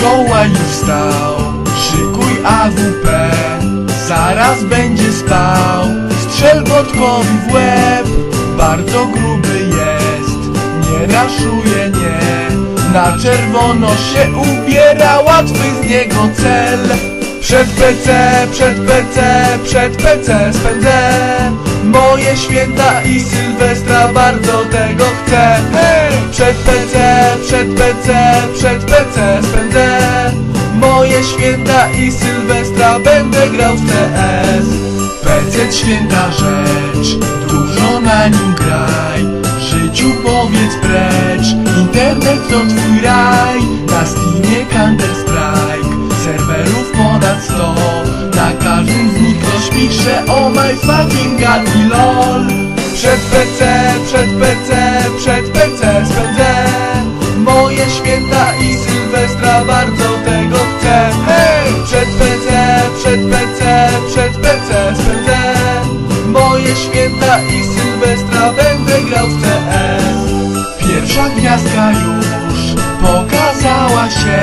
Mikołaj już wstał Szykuj AWP Zaraz będzie spał. Strzel Wodkowi w łeb Bardzo gruby jest. Nie raszuje, nie. Na czerwono się ubiera Łatwy z niego cel. Przed PC, przed PC, przed PC spędzę. Moje święta i Sylwestra bardzo tego chcę! Przed PC, przed PC, przed PC spędzę święta i Sylwestra będę grał w CS PC święta rzecz, dużo na nim graj. Życiu powiedz precz, internet to twój raj. Na Steamie Counter Strike, serwerów ponad 100 Na każdym z nich ktoś pisze oh my fucking god i lol święta i Sylwestra będę grał w CS Pierwsza gwiazdka już pokazała się.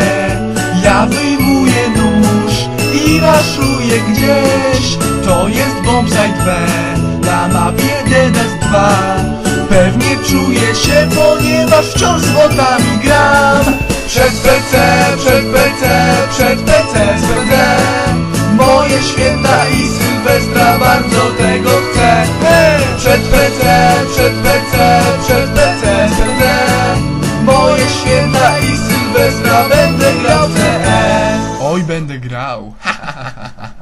Ja wyjmuję nóż i raszuję gdzieś. To jest bombsite B na mapie DNS2 Pewnie czuję się, ponieważ wciąż z Przed PC, przed PC, przed PC spędzę Moje święta i Sylwestra będę grał CS Oj, będę grał,